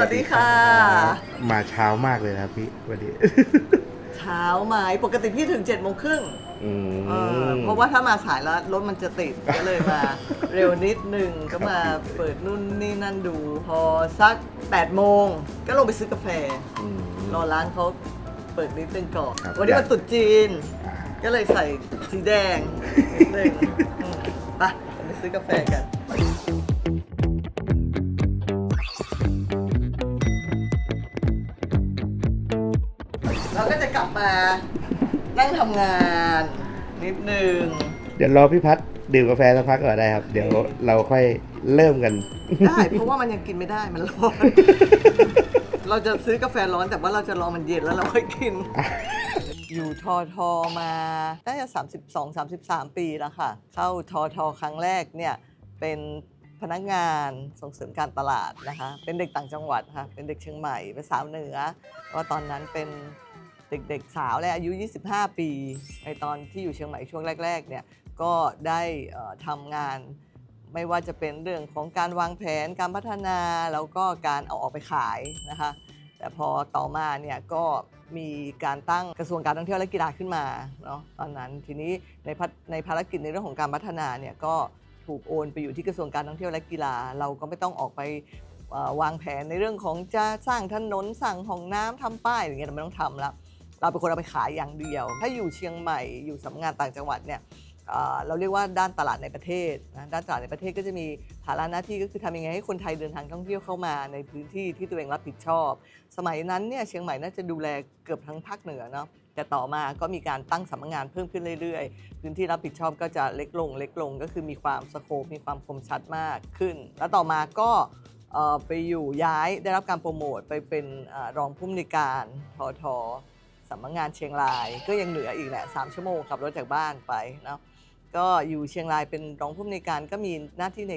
วัสดีค่ะ มาเช้ามากเลยนะครับพี่วันนี้ เช้าไหมปกติพี่ถึง7จ็ดโมงครึ่งอืม เออเพราะว่าถ้ามาสายแล้วรถมันจะติด ก็เลยมา เร็วนิดหนึ่งก็มาเปิดนู่นนี่นั่นดู พอสัก8ปดโมงก็ลงไปซื้อกาแฟอืมรอร้านเขาเปิดนิดนึงก่อนครับ วันนี้วันตรุษจีน อ่า ก็เลยใส่สีแดงนิดนึงอืมไปไปซื้อกาแฟกัน มานั่งทำงานนิดนึง เดี๋ยวรอพี่พัดดื่มกาแฟสักพักก่อนได้ครับ เดี๋ยวเราค่อยเริ่มกัน ได้ เพราะว่ามันยังกินไม่ได้มันร้อน เราจะซื้อกาแฟร้อนแต่ว่าเราจะรอมันเย็นแล้วเราค่อยกิน อยู่ทอทอมาน่าจะ32 33 ปีแล้วค่ะ เข้าทอทอครั้งแรกเนี่ยเป็นพนักงานส่งเสริมการตลาดนะคะ เป็นเด็กต่างจังหวัดค่ะ เป็นเด็กเชียงใหม่เป็นสาวเหนือก็ตอนนั้นเป็น เด็กๆสาวและอายุ 25 ปีในตอนที่อยู่เชียงใหม่ช่วงแรกๆเนี่ยก็ได้ทำงานไม่ว่าจะเป็นเรื่องของการวางแผนการพัฒนาแล้วก็การเอาออกไปขายนะคะแต่พอต่อมาเนี่ยก็มีการตั้งกระทรวงการท่องเที่ยวและกีฬาขึ้นมาเนาะตอนนั้นทีนี้ในพัในภารกิจในเรื่องของการพัฒนาเนี่ยก็ถูกโอนไปอยู่ที่กระทรวงการท่องเที่ยวและกีฬา เราก็ไม่ต้องออกไปวางแผนในเรื่องของจะสร้างถนนสั่งห้องน้ำทำป้ายอย่างเงี้ยเราไม่ต้องทำล้ว เราเป็นคนเอาไปขายอย่างเดียว ถ้าอยู่เชียงใหม่อยู่สำนักงานต่างจังหวัดเนี่ยเเราเรียกว่าด้านตลาดในประเทศนะด้านตลาดในประเทศก็จะมีภาระหน้าที่ก็คือทำยังไงให้คนไทยเดินทางท่องเที่ยวเข้ามาในพื้นที่ที่ตัวเองรับผิดชอบ สมัยนั้นเนี่ยเชียงใหม่น่าจะดูแลเกือบทั้งภาคเหนือเนาะแต่ต่อมาก็มีการตั้งสำนักงานเพิ่มขึ้นเรื่อยๆ พื้นที่รับผิดชอบก็จะเล็กลง เล็กลงก็คือมีความสโคปมีความคมชัดมากขึ้น แล้วต่อมาก็ไปอยู่ย้ายได้รับการโปรโมทไปเป็นรองผู้อำนวยการทอทอ สำนักงานเชียงรายก็ยังเหลืออีกแหละสามชั่วโมงขับรถจากบ้านไปเนาะก็อยู่เชียงรายเป็นรองผู้อำนวยการก็มีหน้าที่ใน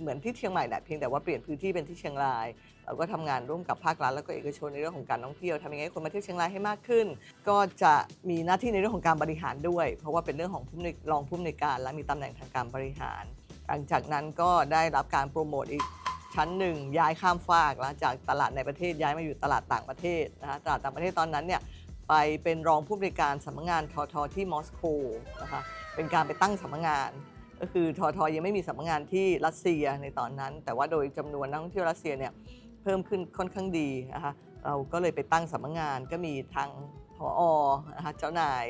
เหมือนที่เชียงใหม่แหละเพียงแต่ว่าเปลี่ยนพื้นที่เป็นที่เชียงราย เราก็ทำงานร่วมกับภาครัฐแล้วก็เอกชนในเรื่องของการท่องเที่ยวทำยังไงให้คนมาเที่ยวเชียงรายให้มากขึ้น ก็จะมีหน้าที่ในเรื่องของการบริหารด้วย เพราะว่าเป็นเรื่องของผู้รองผู้อำนวยการ และมีตำแหน่งทางการบริหาร หลังจากนั้นก็ได้รับการโปรโมทอีกชั้นหนึ่งย้ายข้ามฟากแล้วจากตลาดในประเทศย้ายมาอยู่ตลาดต่างประเทศนะคะตลาดต่างประเทศตอนนั้นเนี่ย ไปเป็นรองผู้อำนวยการสำนักงานทอทอที่มอสโกนะคะเป็นการไปตั้งสำนักงาน ก็คือทอทอยังไม่มีสำนักงานที่รัสเซียในตอนนั้น แต่ว่าโดยจำนวนนักท่องเที่ยวรัสเซียเนี่ยเพิ่มขึ้นค่อนข้างดีนะคะเราก็เลยไปตั้งสำนักงานก็มีทางพอนะคะเจ้านาย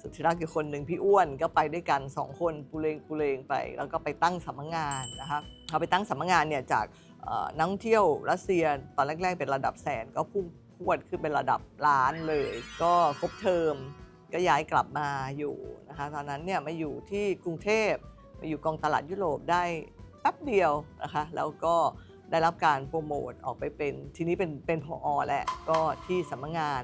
สุดที่รักอยู่คนหนึ่งพี่อ้วนก็ไปด้วยกันสองคนปูเลงปูเลงไป แล้วก็ไปตั้งสำนักงานนะคะเขาไปตั้งสำนักงานเนี่ยจากนักท่องเที่ยวรัสเซียตอนแรกๆเป็นระดับแสนก็พุ่ง พรวดขึ้นเป็นระดับล้านเลย ก็ครบเทอมก็ย้ายกลับมาอยู่นะคะตอนนั้นเนี่ยมาอยู่ที่กรุงเทพมาอยู่กองตลาดยุโรปได้แป๊บเดียวนะคะแล้วก็ได้รับการโปรโมทออกไปเป็นทีนี้เป็นเป็นพออแหละก็ที่สำนักงาน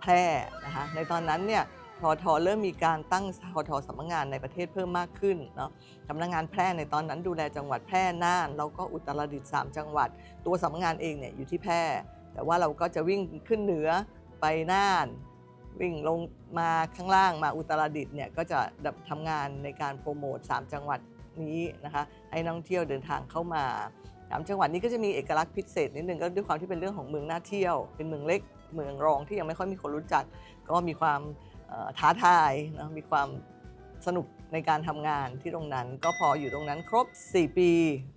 แพร่นะคะในตอนนั้นเนี่ยทอทอเริ่มมีการตั้งทอทอสำนักงานในประเทศเพิ่มมากขึ้นเนาะสำนักงานแพร่ในตอนนั้นดูแลจังหวัดแพร่น่านแล้วก็อุตรดิตถ์สามจังหวัด ตัวสำนักงานเองเนี่ยอยู่ที่แพร่ แต่ว่าเราก็จะวิ่งขึ้นเหนือไปน่าน วิ่งลงมาข้างล่างมาอุตรดิตถ์เนี่ยก็จะทำงานในการโปรโมท 3 จังหวัดนี้นะคะให้นักท่องเที่ยวเดินทางเข้ามาสามจังหวัดนี้ก็จะมีเอกลักษณ์พิเศษนิดนึงก็ด้วยความที่เป็นเรื่องของเมืองน่าเที่ยว เป็นเมืองเล็กเมืองรองที่ยังไม่ค่อยมีคนรู้จัก ก็มีความท้าทายนะมีความ สนุกในการทำงานที่ตรงนั้น ก็พออยู่ตรงนั้นครบ 4 ปี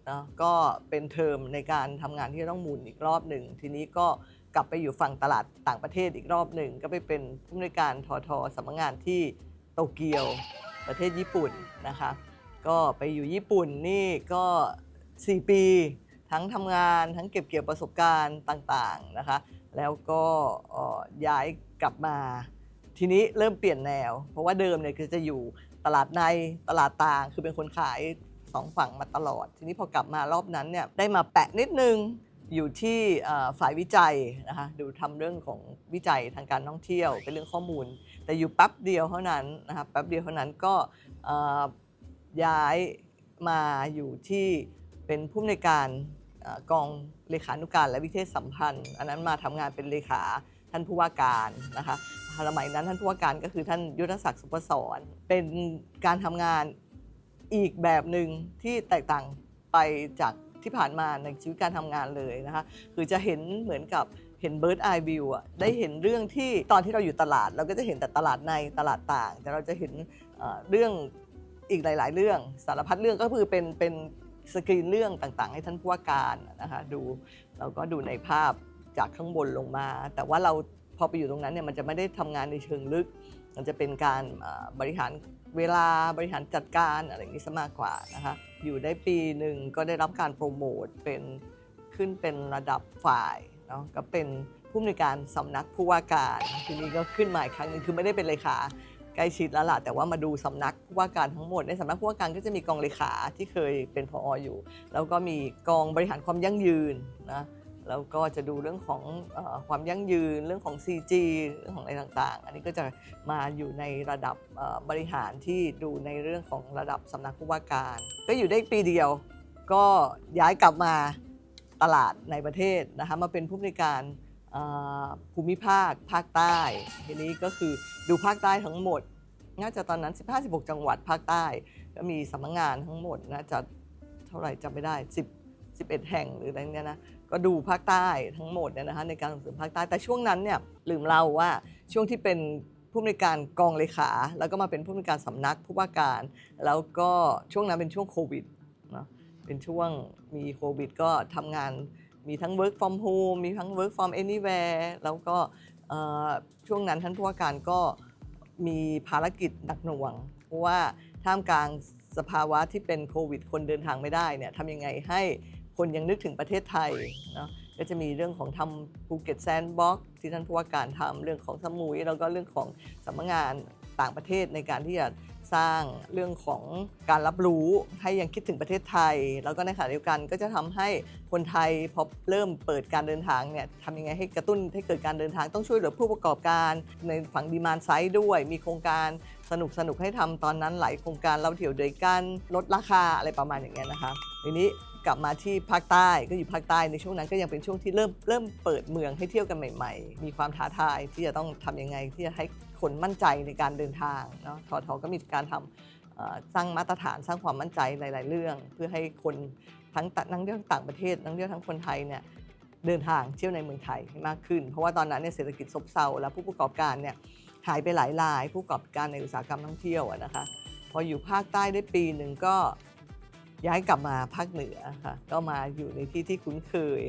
นะก็เป็นเทอมในการทำงานที่ต้องหมุนอีกรอบหนึ่ง ทีนี้ก็กลับไปอยู่ฝั่งตลาดต่างประเทศอีกรอบหนึ่ง ก็ไปเป็นผู้อำนวยการทอทอสำนักงานที่โตเกียวประเทศญี่ปุ่นนะคะ ก็ไปอยู่ญี่ปุ่นนี่ก็ 4 ปี ทั้งทำงานทั้งเก็บเกี่ยวประสบการณ์ต่างๆนะคะ แล้วก็ย้ายกลับมาทีนี้เริ่มเปลี่ยนแนว เพราะว่าเดิมเนี่ยคือจะอยู่ ตลาดในตลาดต่างคือเป็นคนขายสองฝั่งมาตลอด ทีนี้พอกลับมารอบนั้นเนี่ยได้มาแปะนิดนึงอยู่ที่ฝ่ายวิจัยนะคะดูทำเรื่องของวิจัยทางการท่องเที่ยวเป็นเรื่องข้อมูล แต่อยู่แป๊บเดียวเท่านั้นนะคะแป๊บเดียวเท่านั้นก็ย้ายมาอยู่ที่เป็นผู้อำนวยการอกองเลขานุการและวิเทศสัมพันธ์ อันนั้นมาทำงานเป็นเลขาท่านผู้ว่าการนะคะ สมัยนั้นท่านผู้ว่าการก็คือท่านยุทธศักดิ์สุปศรเป็นการทำงานอีกแบบหนึ่งที่แตกต่างไปจากที่ผ่านมาในชีวิตการทำงานเลยนะคะคือจะเห็นเหมือนกับเห็น bird eye view อะได้เห็นเรื่องที่ตอนที่เราอยู่ตลาด เราก็จะเห็นแต่ตลาดในตลาดต่าง แต่เราจะเห็นเรื่องอีกหลาย ๆ เรื่องสารพัดเรื่องก็คือเป็นเป็นสกรีนเรื่องต่าง ๆ ให้ท่านผู้ว่าการนะคะดูเราก็ดูในภาพจากข้างบนลงมา แต่ว่าเรา อไปอยู่ตรงนั้นเนี่ยมันจะไม่ได้ทำงานในเชิงลึก มันจะเป็นการบริหารเวลาบริหารจัดการอะไรอย่างนี้ซะมากกว่านะคะอยู่ได้ปีหนึ่งก็ได้รับการโปรโมทเป็นขึ้นเป็นระดับฝ่ายเนาะก็เป็นผู้อำนวยการสำนักผู้ว่าการทีนี้ก็ขึ้นมาอีกครั้งหนึงคือไม่ได้เป็นเลขาใกล้ชิดแล้วล่ะแต่ว่ามาดูสำนักผู้ว่าการทั้งหมดในสำนักผู้ว่าการก็จะมีกองเลขาที่เคยเป็นพออยู่ แล้วก็มีกองบริหารความยั่งยืนนะ แล้วก็จะดูเรื่องของอความยั่งยืน เรื่องของ CG เรื่องของอะไรต่างๆ อันนี้ก็จะมาอยู่ในระดับบริหารที่ดูในเรื่องของระดับสำนักผู้ว่าการ ก็อยู่ได้ปีเดียว ก็ย้ายกลับมาตลาดในประเทศนะคะมาเป็นผู้บริการภูมิภาคภาคใต้ ทีนี้ก็คือดูภาคใต้ทั้งหมด น่าจะตอนนั้น 15-16 จังหวัดภาคใต้ ก็มีสำนักงานทั้งหมดน่าจะเท่าไหร่จำไม่ได้ 10 11 แห่งหรืออะไรเนี้ยนะ ก็ดูภาคใต้ทั้งหมดเนี่ยนะคะในการส่งเสริมภาคใต้แต่ช่วงนั้นเนี่ยลืมเล่าว่าช่วงที่เป็นผู้อำนการกองเลขา แล้วก็มาเป็นผู้อำนการสำนักผู้ว่าการ แล้วก็ช่วงนั้นเป็นช่วงโควิดเนาะเป็นช่วงมีโควิด ก็ทำงานมีทั้ง work from home มีทั้ง work from anywhere แล้วก็ช่วงนั้นท่านผู้ว่าการก็มีภารกิจหนักหน่วง เพราะว่าท่ามกลางสภาวะที่เป็นโควิด คนเดินทางไม่ได้เนี่ยทำยังไงให้ คนยังนึกถึงประเทศไทยเนาะก็จะมีเรื่องของทำภูเก็ตแซนด์บ็อกที่ท่านผู้ว่าการทำเรื่องของสมุย แล้วก็เรื่องของสำนักงานต่างประเทศในการที่จะสร้างเรื่องของการรับรู้ให้ยังคิดถึงประเทศไทย แล้วก็ในขณะเดียวกันก็จะทำให้คนไทยพอเริ่มเปิดการเดินทางเนี่ยทำยังไงให้กระตุ้นให้เกิดการเดินทางต้องช่วยเหลือผู้ประกอบการในฝั่งดีมานไซด์ด้วย มีโครงการสนุกสนุกให้ทำตอนนั้นหลายโครงการเราเที่ยวด้วยกันลดราคาอะไรประมาณอย่างเงี้ยนะคะทีนี้ กลับมาที่ภาคใต้ก็อยู่ภาคใต้ในช่วงนั้นก็ยังเป็นช่วงที่เริ่มเริ่มเปิดเมืองให้เที่ยวกันใหม่ ๆ มีความท้าทายที่จะต้องทำยังไงที่จะให้คนมั่นใจในการเดินทางเนาะทอทอก็มีการทำเอ่อสร้างมาตรฐานสร้างความมั่นใจหลาย ๆ เรื่อง เพื่อให้คนทั้งนักท่องเที่ยวต่างประเทศนักท่องเที่ยวทั้งคนไทยเนี่ยเดินทางเที่ยวในเมืองไทยให้มากขึ้น เพราะว่าตอนนั้นเนี่ยเศรษฐกิจซบเซาแล้วผู้ประกอบการเนี่ยหายไปหลายราย ผู้ประกอบการในอุตสาหกรรมท่องเที่ยวนะคะพออยู่ภาคใต้ได้ปีหนึ่งก็ ย้ายกลับมาภาคเหนือค่ะก็มาอยู่ในที่ที่คุ้นเคย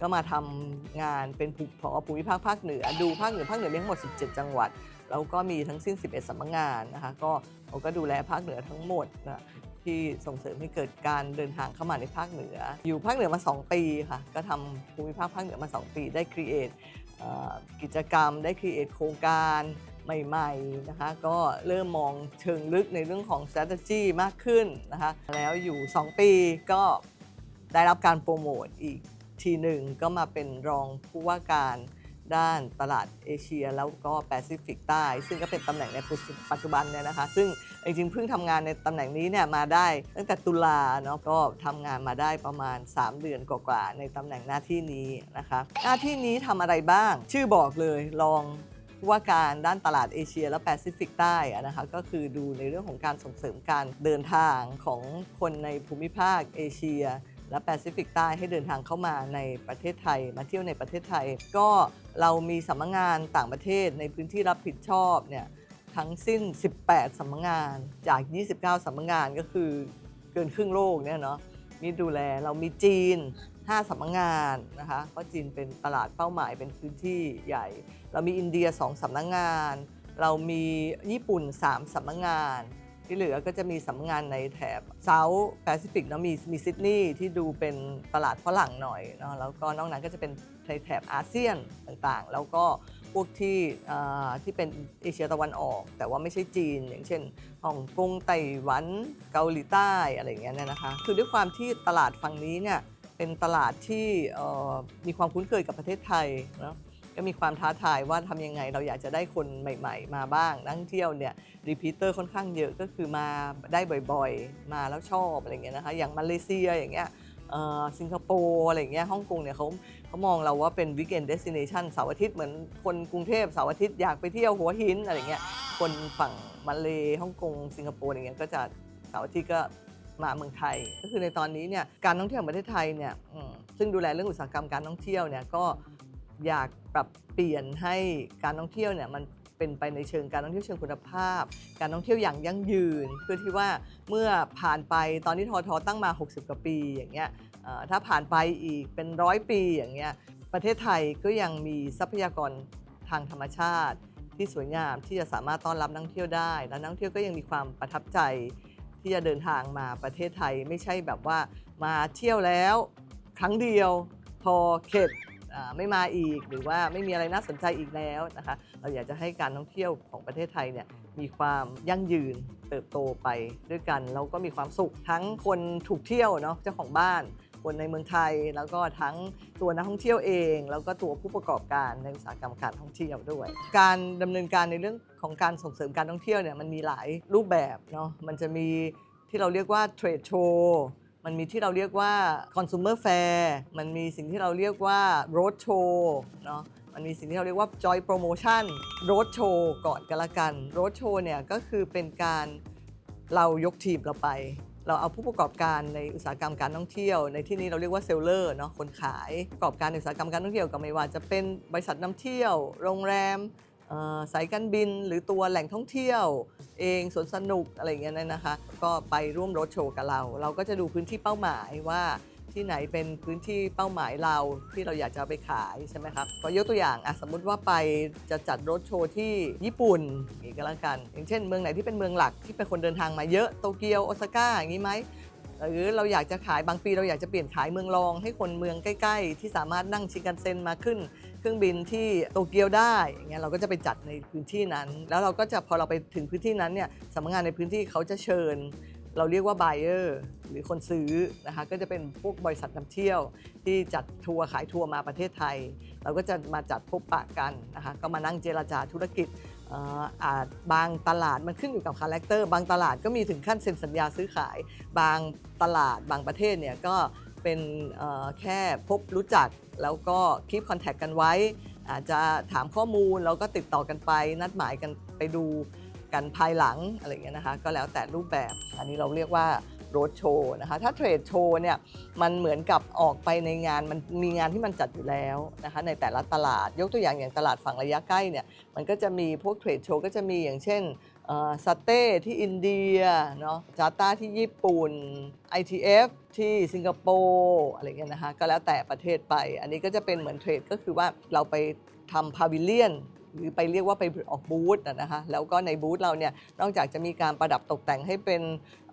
ก็มาทำงานเป็นผู้ผอภูมิภาคภาคเหนือ ดูภาคเหนือภาคเหนือมีทั้งหมด 17 จังหวัด แล้วก็มีทั้งสิ้น 11สำนักงานนะคะก็เราก็ดูแลภาคเหนือทั้งหมดนะที่ส่งเสริมให้เกิดการเดินทางเข้ามาในภาคเหนือ อยู่ภาคเหนือมา 2 ปีค่ะ ก็ทำภูมิภาคภาคเหนือมา 2 ปี ได้ครีเอทกิจกรรม ได้ครีเอทโครงการ ใหม่ๆนะคะก็เริ่มมองเชิงลึกในเรื่องของ strategy มากขึ้นนะคะแล้วอยู่ 2 ปีก็ได้รับการโปรโมทอีกทีหนึ่งก็มาเป็นรองผู้ว่าการด้านตลาดเอเชียแล้วก็แปซิฟิกใต้ ซึ่งก็เป็นตำแหน่งในปัจจุบันเนี่ยนะคะ ซึ่งจริงๆเพิ่งทำงานในตำแหน่งนี้เนี่ยมาได้ตั้งแต่ตุลาเนาะก็ทำงานมาได้ประมาณ 3 เดือนกว่าๆในตำแหน่งหน้าที่นี้นะคะ หน้าที่นี้ทำอะไรบ้าง ชื่อบอกเลยรอง ว่าการด้านตลาดเอเชียและแปซิฟิกใต้นะคะก็คือดูในเรื่องของการส่งเสริมการเดินทางของคนในภูมิภาคเอเชีย และแปซิฟิกใต้ให้เดินทางเข้ามาในประเทศไทย มาเที่ยวในประเทศไทย ก็เรามีสำนักงานต่างประเทศในพื้นที่รับผิดชอบเนี่ยทั้งสิ้น 18สำนักงานจาก 29สำนักงานก็คือเกินครึ่งโลกเนี่ยเนาะมีดูแลเรามีจีน 5สำนักงานนะคะเพราะจีนเป็นตลาดเป้าหมายเป็นพื้นที่ใหญ่ เรามีอินเดีย2สำนักงาน เรามีญี่ปุ่น 3สำนักงาน ที่เหลือก็จะมีสำนักงานในแถบเซาท์แปซิฟิกแล้วมีมีซิดนีย์ที่ดูเป็นตลาดฝรั่งหน่อยเนาะแล้วก็นอกนั้นก็จะเป็นในแถบอาเซียนต่างๆ แล้วก็พวกที่ที่เป็นเอเชียตะวันออก แต่ว่าไม่ใช่จีน อย่างเช่นฮ่องกงไต้หวันเกาหลีใต้อะไรอย่างเงี้ยเนี่ยนะคะ คือด้วยความที่ตลาดฝั่งนี้เนี่ยเป็นตลาดที่มีความคุ้นเคยกับประเทศไทยเนาะ ก็มีความท้าทายว่าทำยังไงเราอยากจะได้คนใหม่ๆ มาบ้างนักท่องเที่ยวเนี่ยรีพีเตอร์ค่อนข้างเยอะก็คือมาได้บ่อยๆ มาแล้วชอบอะไรเงี้ยนะคะอย่างมาเลเซียอย่างเงี้ยเอ่อสิงคโปร์อะไรเงี้ยฮ่องกงเนี่ยเขาเขามองเราว่าเป็นวิกเอนเดสติเนชันเสาร์อาทิตย์เหมือนคนกรุงเทพเสาร์อาทิตย์อยากไปเที่ยวหัวหินอะไรเงี้ยคนฝั่งมาเลฮ่องกงสิงคโปร์อะไรเงี้ยก็จะเสาร์อาทิตย์ก็มาเมืองไทย ก็คือในตอนนี้เนี่ยการท่องเที่ยวของประเทศไทยเนี่ยอืมซึ่งดูแลเรื่องอุตสาหกรรมการท่องเที่ยวเนี่ยก็ อยากปรับเปลี่ยนให้การท่องเที่ยวเนี่ยมันเป็นไปในเชิงการท่องเที่ยวเชิงคุณภาพ การท่องเที่ยวอย่างยั่งยืน เพื่อที่ว่าเมื่อผ่านไปตอนนี้ทอทอตั้งมา 60 กว่าปีอย่างเงี้ยถ้าผ่านไปอีกเป็นร้อยปีอย่างเงี้ยประเทศไทยก็ยังมีทรัพยากรทางธรรมชาติ ที่สวยงามที่จะสามารถต้อนรับนักท่องเที่ยวได้ และนักท่องเที่ยวก็ยังมีความประทับใจ ที่จะเดินทางมาประเทศไทยไม่ใช่แบบว่ามาเที่ยวแล้ว ครั้งเดียวพอเข็ด ไม่มาอีกหรือว่าไม่มีอะไรน่าสนใจอีกแล้วนะคะเราอยากจะให้การท่องเที่ยวของประเทศไทยเนี่ยมีความยั่งยืนเติบโตไปด้วยกันแล้วก็มีความสุขทั้งคนถูกเที่ยวเนาะเจ้าของบ้านคนในเมืองไทยแล้วก็ทั้งตัวนักท่องเที่ยวเอง แล้วก็ตัวผู้ประกอบการในอุตสาหกรรมการท่องเที่ยวด้วย การดำเนินการในเรื่องของการส่งเสริมการท่องเที่ยวเนี่ยมันมีหลายรูปแบบเนาะมันจะมีที่เราเรียกว่าเทรดโชว์ มันมีที่เราเรียกว่า consumer fair มันมีสิ่งที่เราเรียกว่า road show เนาะมันมีสิ่งที่เราเรียกว่า joy promotion road show ก่อนกันละกัน road show เนี่ยก็คือเป็นการเรายกทีมเราไป เราเอาผู้ประกอบการในอุตสาหกรรมการท่องเที่ยว ในที่นี้เราเรียกว่าเซลเลอร์เนาะคนขายประกอบการในอุตสาหกรรมการท่องเที่ยวก็ไม่ว่าจะเป็นบริษัทนำเที่ยว โรงแรม สายการบินหรือตัวแหล่งท่องเที่ยว เองสวนสนุกอะไรอย่างเงี้ยนะคะ ก็ไปร่วมรถโชว์กับเรา เราก็จะดูพื้นที่เป้าหมายว่าที่ไหนเป็นพื้นที่เป้าหมายเราที่เราอยากจะไปขายใช่ไหมครับก็ยกตัวอย่างอะสมมุติว่าไปจะจัดรถโชว์ที่ญี่ปุ่นอย่างนี้ก็แล้วกัน อย่างเช่น เมืองไหนที่เป็นเมืองหลักที่เป็นคนเดินทางมาเยอะโตเกียวโอซาก้าอย่างนี้ไหมหรือเราอยากจะขายบางปีเราอยากจะเปลี่ยนขายเมืองรอง ให้คนเมืองใกล้ ๆ ที่สามารถนั่งชินกันเซ็นมาขึ้น เครื่องบินที่โตเกียวได้อย่างเงี้ยเราก็จะไปจัดในพื้นที่นั้น แล้วเราก็จะพอเราไปถึงพื้นที่นั้นเนี่ยสำนักงานในพื้นที่เขาจะเชิญ เราเรียกว่า buyer หรือคนซื้อนะคะก็จะเป็นพวกบริษัทนำเที่ยว ที่จัดทัวร์ขายทัวร์มาประเทศไทย เราก็จะมาจัดพบปะกันนะคะก็มานั่งเจรจาธุรกิจอาจบางตลาดมันขึ้นอยู่กับคาแรคเตอร์ บางตลาดก็มีถึงขั้นเซ็นสัญญาซื้อขาย บางตลาดบางประเทศเนี่ยก็ เป็นแค่พบรู้จัก แล้วก็คีปคอนแทคกันไว้ อาจจะถามข้อมูลแล้วก็ติดต่อกันไป นัดหมายกันไปดูกันภายหลังอะไรอย่างเงี้ยนะคะก็แล้วแต่รูปแบบ อันนี้เราเรียกว่าโรดโชว์นะคะถ้าเทรดโชว์เนี่ยมันเหมือนกับออกไปในงานมันมีงานที่มันจัดอยู่แล้วนะคะในแต่ละตลาดยกตัวอย่างอย่างตลาดฝั่งระยะใกล้เนี่ยมันก็จะมีพวกเทรดโชว์ก็จะมีอย่างเช่น สเต้ที่อินเดียเนาะจาการ์ตาที่ญี่ปุ่น ITF ที่สิงคโปร์อะไรเงี้ยนะคะก็แล้วแต่ประเทศไป อันนี้ก็จะเป็นเหมือนเทรดก็คือว่าเราไปทำพาวิเลียนหรือไปเรียกว่าไปออกบูธนะนะคะแล้วก็ในบูธเราเนี่ยนอกจากจะมีการประดับตกแต่งให้เป็น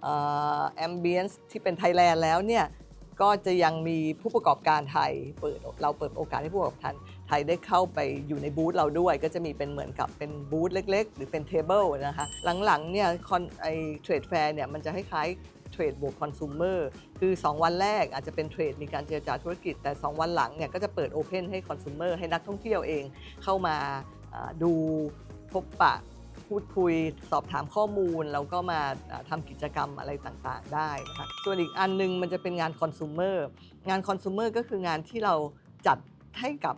แอมเบียนซ์ที่เป็นไทยแลนด์แล้วเนี่ยก็จะยังมีผู้ประกอบการไทยเปิดเราเปิดโอกาสให้ผู้ประกอบการ ไทยได้เข้าไปอยู่ในบูธเราด้วย ก็จะมีเป็นเหมือนกับเป็นบูธเล็ก ๆ หรือเป็นเทเบิลนะคะหลังๆเนี่ยคอนไอเทรดแฟร์เนี่ยมันจะคล้ายๆเทรดบวกคอน sumer คือ 2 วันแรกอาจจะเป็นเทรดมีการเจรจาธุรกิจ แต่ 2 วันหลังเนี่ยก็จะเปิดโอเพนให้คอน sumer ให้นักท่องเที่ยวเองเข้ามาดูพบปะพูดคุยสอบถามข้อมูล แล้วก็มาอ่าทำกิจกรรมอะไรต่างๆได้นะคะส่วนอีกอันหนึงมันจะเป็นงานคอน sumer งานคอน sumer ก็คืองานที่เราจัดให้กับ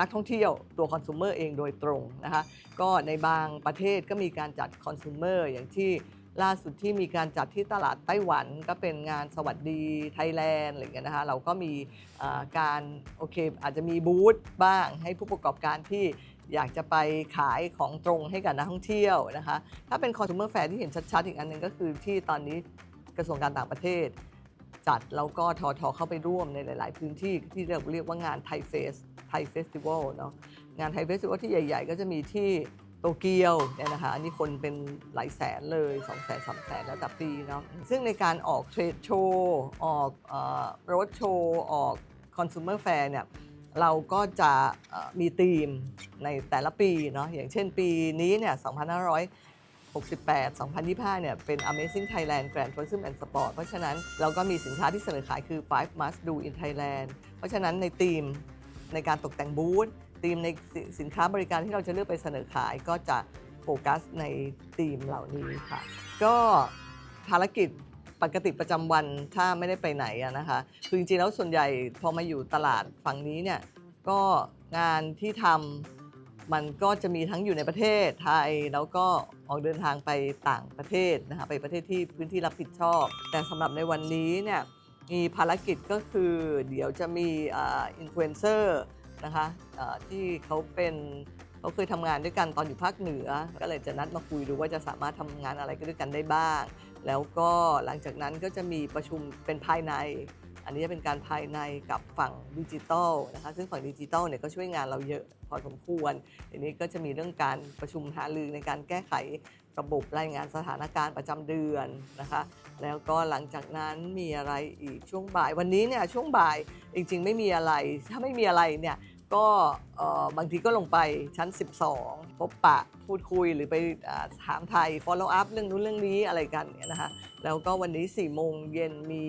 นักท่องเที่ยวตัวคอน sumer เองโดยตรงนะคะก็ในบางประเทศก็มีการจัดคอน sumer อย่างที่ล่าสุดที่มีการจัดที่ตลาดไต้หวันก็เป็นงานสวัสดีไทยแลนด์อะไรเงี้ยนะคะเราก็มีการโอเคอาจจะมีบูธบ้างให้ผู้ประกอบการที่อยากจะไปขายของตรงให้กับนักท่องเที่ยวนะคะถ้าเป็น consumer fair ที่เห็นชัดๆ อีกอันหนึ่งก็คือที่ตอนนี้กระทรวงการต่างประเทศ จัดแล้วก็ทอทอเข้าไปร่วมในหลาย ๆ พื้นที่ที่เราเรียกว่างานไทยเฟสไทยเฟสติวัลเนาะงานไทยเฟสติวัลที่ใหญ่ ๆ ก็จะมีที่โตเกียวเนี่ยนะคะอันนี้คนเป็นหลายแสนเลย2 0 0 0 0 0 3แสนแล้วแต่ปีเนาะซึ่งในการออกเทรดโชว์ออกรถโชว์ออกคอน sumer fair เนี่ยเราก็จะมีธีมในแต่ละปีเนาะอย่างเช่นปีนี้เนี่ย 68 2025 เนี่ย เป็น Amazing Thailand Grand Tourism and Sport เพราะฉะนั้นเราก็มีสินค้าที่เสนอขายคือ five must do in Thailand เพราะฉะนั้นในธีมในการตกแต่งบูธธีมในสินค้าบริการที่เราจะเลือกไปเสนอขายก็จะโฟกัสในธีมเหล่านี้ค่ะ ก็ภารกิจปกติประจำวันถ้าไม่ได้ไปไหนอะนะคะ คือจริงๆแล้วส่วนใหญ่พอมาอยู่ตลาดฝั่งนี้เนี่ยก็งานที่ทำ มันก็จะมีทั้งอยู่ในประเทศไทย แล้วก็ออกเดินทางไปต่างประเทศนะคะไปประเทศที่พื้นที่รับผิดชอบ แต่สำหรับในวันนี้เนี่ยมีภารกิจก็คือเดี๋ยวจะมีอินฟลูเอนเซอร์นะคะที่เขาเป็นเขาเคยทำงานด้วยกันตอนอยู่ภาคเหนือ ก็เลยจะนัดมาคุยดูว่าจะสามารถทำงานอะไรกันด้วยกันได้บ้าง แล้วก็หลังจากนั้นก็จะมีประชุมเป็นภายใน อันนี้จะเป็นการภายในกับฝั่งดิจิทัลนะคะ ซึ่งฝั่งดิจิทัลเนี่ยก็ช่วยงานเราเยอะพอสมควรทีนี้ก็จะมีเรื่องการประชุมหารือในการแก้ไขระบบรายงานสถานการณ์ประจำเดือนนะคะ แล้วก็หลังจากนั้นมีอะไรอีกช่วงบ่าย วันนี้เนี่ยช่วงบ่ายจริงๆ ไม่มีอะไร ถ้าไม่มีอะไรเนี่ยก็บางทีก็ลงไปชั้น 12 พบปะพูดคุยหรือไปอถามไทย follow up เรื่องนู้นเรื่องนี้อะไรกันเนี่ยนะคะ แล้วก็วันนี้4โมงเย็นมี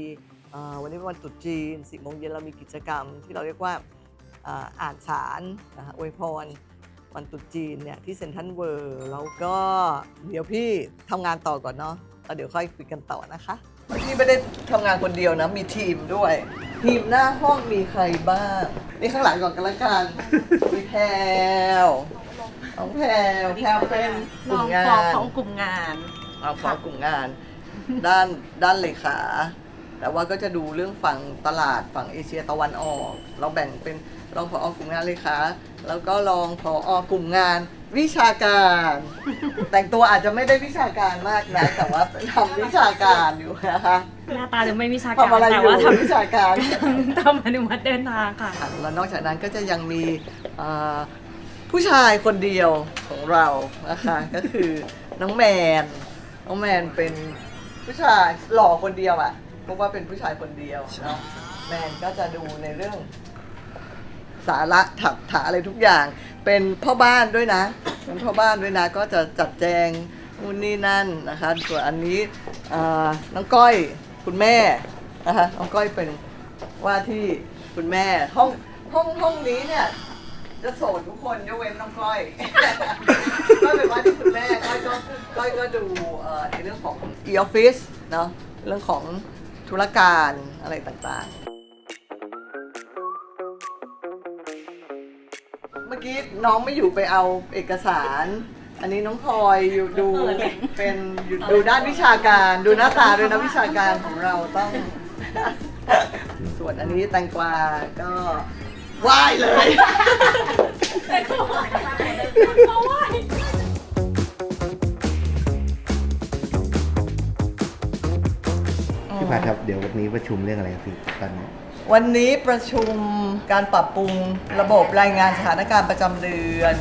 วันนี้เป็นวันตรุษจีน4โมงเย็นเรามีกิจกรรมที่เราเรียกว่าอ่าอ่านสารนะคะอวยพรวันตรุษจีนเนี่ยที่เซนทรัลเวิร์แล้วก็เดี๋ยวพี่ทำงานต่อก่อนเนาะแล้วเดี๋ยวค่อยคุยกันต่อนะคะ พี่ไม่ได้ทำงานคนเดียวนะ มีทีมด้วย ทีมหน้าห้องมีใครบ้าง นี่ข้างหลังก่อนกันละกันมีแพรวน้องแพรวแพรวเป็นกรลุ่อมงงาขอนของกลุ่มงานเอาขอกลุ่มงาน ด้านด้านเลขา แต่ว่าก็จะดูเรื่องฝั่งตลาดฝั่งเอเชียตะวันออก เราแบ่งเป็นรองผอกลุ่มงานเลขาแล้วก็รองผอกลุ่มงานวิชาการ แต่งตัวอาจจะไม่ได้วิชาการมากนะแต่ว่าทำวิชาการอยู่นะคะหน้าตาจะไม่วิชาการทำอะไรอแต่ยู่ว่าทวิชาการำทำอนุมัติเดินทางค่ะ แล้วนอกจากนั้นก็จะยังมีเอ่อผู้ชายคนเดียวของเรานะคะก็คือน้องแมน น้องแมนเป็นผู้ชายหล่อคนเดียวอะ่ะ เพราะว่าเป็นผู้ชายคนเดียวเนาะแมนก็จะดูในเรื่อง สาระถักถาอะไรทุกอย่าง เป็นพ่อบ้านด้วยนะเป็นพ่อบ้านด้วยนะก็จะจัดแจงนู่นนี่นั่นนะคะส่วนอันนี้อ่อน้องก้อยคุณแม่นะคะน้องก้อยเป็นว่าที่คุณแม่ห้องห้องห้องนี้เนี่ยจะโสดทุกคนยกเว้นน้องก้อยก็เป็นว่าที่คุณแม่ก้อยก็ก้อยก็ดูเอ่อในเรื่องของ e-office เนาะเรื่องของ ธุรการอะไรต่างๆ เมื่อกี้น้องไม่อยู่ไปเอาเอกสาร อันนี้น้องพลอยอยู่ดูเป็นอยู่ดูด้านวิชาการ ดูหน้าตาด้วยนะวิชาการของเราต้อง ส่วนอันนี้แตงกวาก็ไหว้เลยมาไหว พี่พัดครับเดี๋ยววันนี้ประชุมเรื่องอะไรครับพี่ตอนนี้ วันนี้ประชุมการปรับปรุงระบบรายงานสถานการณ์ประจำเดือน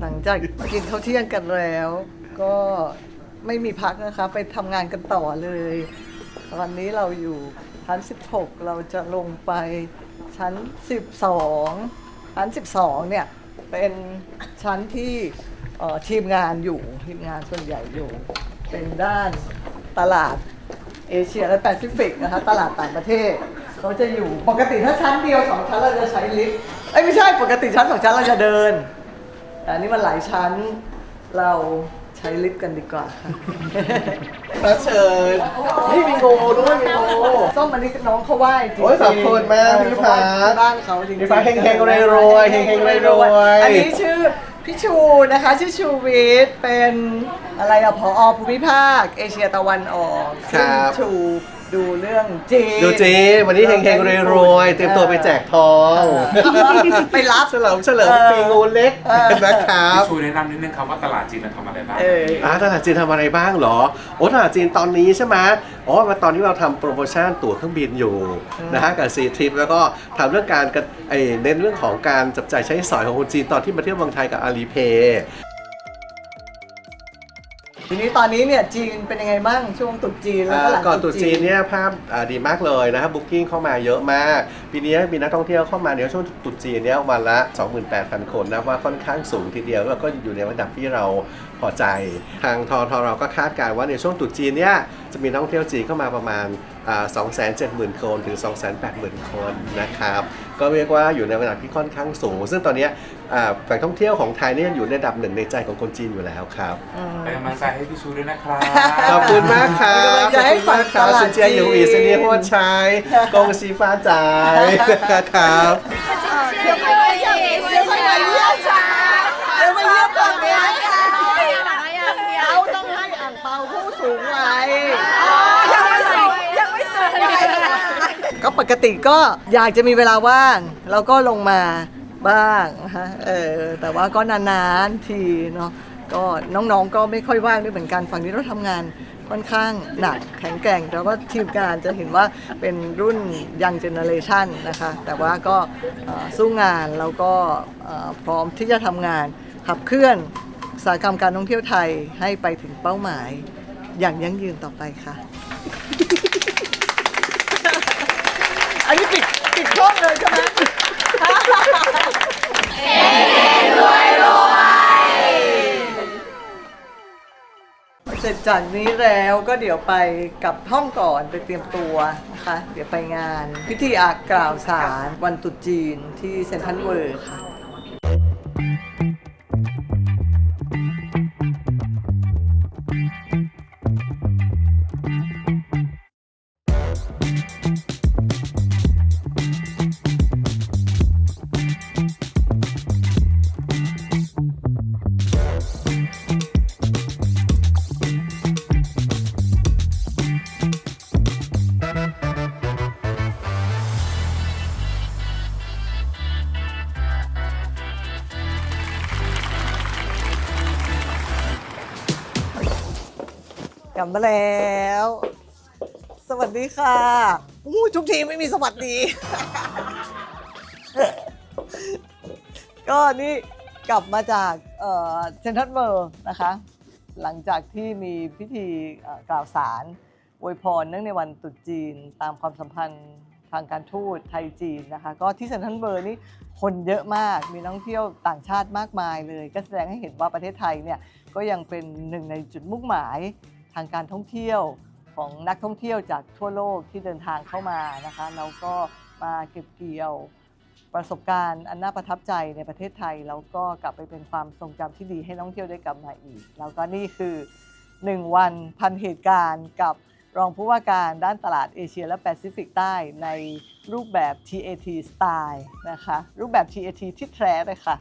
หลังจากกินข้าวเที่ยงกันแล้ว ก็ไม่มีพักนะคะ ไปทำงานกันต่อเลย วันนี้เราอยู่ชั้น16 เราจะลงไป ชั้น 12 ชั้น 12 เนี่ย เป็นชั้นที่ทีมงานอยู่ ทีมงานส่วนใหญ่อยู่ เป็นด้านตลาดเอเชียและแปซิฟิกนะคะตลาดต่างประเทศเขาจะอยู่ปกติถ้าชั้นเดียวสองชั้นเราจะใช้ลิฟต์เอ้ไม่ใช่ปกติชั้นสองชั้นเราจะเดิน แต่นนี้มันหลายชั้นเรา ใช้ลิฟต์กันดีกว่าค่ะแล้วเชิญนี่มีโงด้วยมีโง ส้มอันนี้น้องเขาไหว้จริงๆโอ้ยขอบคุณมากพี่ฟ้าที่บ้านเขาจริงๆพี่ฟ้าเฮงๆรวยๆเฮงๆรวยๆ อันนี้ชื่อพี่ชูนะคะ ชื่อชูวิทย์เป็นอะไรอะพอภูมิภาค เอเชียตะวันออกครัซึ่งบชู ดูเรื่องจีนดูจีนวันนี้เฮงๆรวยๆเตรียมตัวไปแจกทองไปรับ เฉลิมเฉลิมปีงูเล็กนะครับ พี่ชูแนะนำนิดนึงครับว่าตลาดจีนเราทำอะไรบ้าง เออ อ่าตลาดจีนทำอะไรบ้างเหรอ โอ้ตลาดจีนตอนนี้ใช่ไหมอ๋อมาตอนที่เราทำโปรโมชั่นตั๋วเครื่องบินอยู่นะฮะกับซีทริปแล้วก็ทำเรื่องการกระไอ้เน้นเรื่องของการจับจ่ายใช้สอยของคนจีนตอนที่มาเที่ยวเมืองไทยกับอาลีเพย์ ทีนี้ตอนนี้เนี่ยจีนเป็นยังไงบ้างช่วงตรุษจีนแล้วก็หลังก่อนตรุษจีนเนี่ยภาพอ่าดีมากเลยนะครับบุ๊กิ้งเข้ามาเยอะมาก ปีนี้มีนักท่องเที่ยวเข้ามาเนี่ยช่วงตรุษจีนเนี่ยวันละ 28,000 คนนะว่าค่อนข้างสูงทีเดียวแล้วก็อยู่ในระดับที่เราพอใจ ทางทอทอเราก็คาดการณ์ว่าในช่วงตรุษจีนเนี่ยจะมีนักท่องเที่ยวจีนเข้ามาประมาณอ่า270,000 คนถึง 280,000 คนนะครับ ก็เรียกว่าอยู่ในระดับที่ค่อนข้างสูง ซึ่งตอนเนี้ยอ่าแหล่งท่องเที่ยวของไทยเนี่ยอยู่ในระดับหนึ่งในใจของคนจีนอยู่แล้วครับเป็นกำลังใจให้พี่ชูด้วยนะครับขอบคุณมากครับเป็นกำลังใจให้ขอบคุณมากครับฝั่งตลาดสุนเจียอยู่อีสเนียหัวชัยกงซีฟ้าจ่ายครับ เดี๋ยวไปเยี่ยมเดี๋ยวไปเยี่ยมจ้าเดี๋ยวไปเยี่ยมก่อนเลยนะคะเราต้องให้อ่างเปาผู้สูงวัยยังไม่สูงยังไม่สูงวัย ก็ปกติก็อยากจะมีเวลาว่างแล้วก็ลงมาบ้างนะคะเออแต่ว่าก็นานๆทีเนาะก็น้องๆก็ไม่ค่อยว่างด้วยเหมือนกันฝั่งนี้เราทำงานค่อนข้างหนักแข็งแกร่งแล้วก็ทีมงานจะเห็นว่าเป็นรุ่นยังเจเนเรชันนะคะแต่ว่าก็สู้งานแล้วก็พร้อมที่จะทำงานขับเคลื่อนอุตสาหกรรมการท่องเที่ยวไทยให้ไปถึงเป้าหมายอย่างยั่งยืนต่อไปค่ะ อันนี้ ปิดกล้องเลยใช่ไหมเสร็จจากนี้แล้วก็เดี๋ยวไปกลับห้องก่อนไปเตรียมตัวนะคะ เดี๋ยวไปงาน พิธีอากล่าวสารวันตรุษจีนที่เซนทรัลเวิร์ค่ะ มาแล้ว สวัสดีค่ะอู้ทุกทีไม่มีสวัสดี ก็นี่กลับมาจากเซนทัลเวิร์นะคะ หลังจากที่มีพิธีกล่าวสารอวยพรเนื่องในวันตรุษจีนตามความสัมพันธ์ทางการทูตไทยจีนนะคะ ก็ที่เซนทัลเวิร์นี่คนเยอะมากมีนักท่องเที่ยวต่างชาติมากมายเลย ก็แสดงให้เห็นว่าประเทศไทยเนี่ยก็ยังเป็นหนึ่งในจุดมุ่งหมาย ทางการท่องเที่ยวของนักท่องเที่ยวจากทั่วโลกที่เดินทางเข้ามานะคะแล้วก็มาเก็บเกี่ยวประสบการณ์อันน่าประทับใจในประเทศไทย แล้วก็กลับไปเป็นความทรงจำที่ดีให้นักท่องเที่ยวได้กลับมาอีก แล้วก็นี่คือ 1 วันพันเหตุการณ์กับรองผู้ว่าการด้านตลาดเอเชียและแปซิฟิกใต้ในรูปแบบ TAT Style นะคะรูปแบบ TAT ที่แท้เลยค่ะ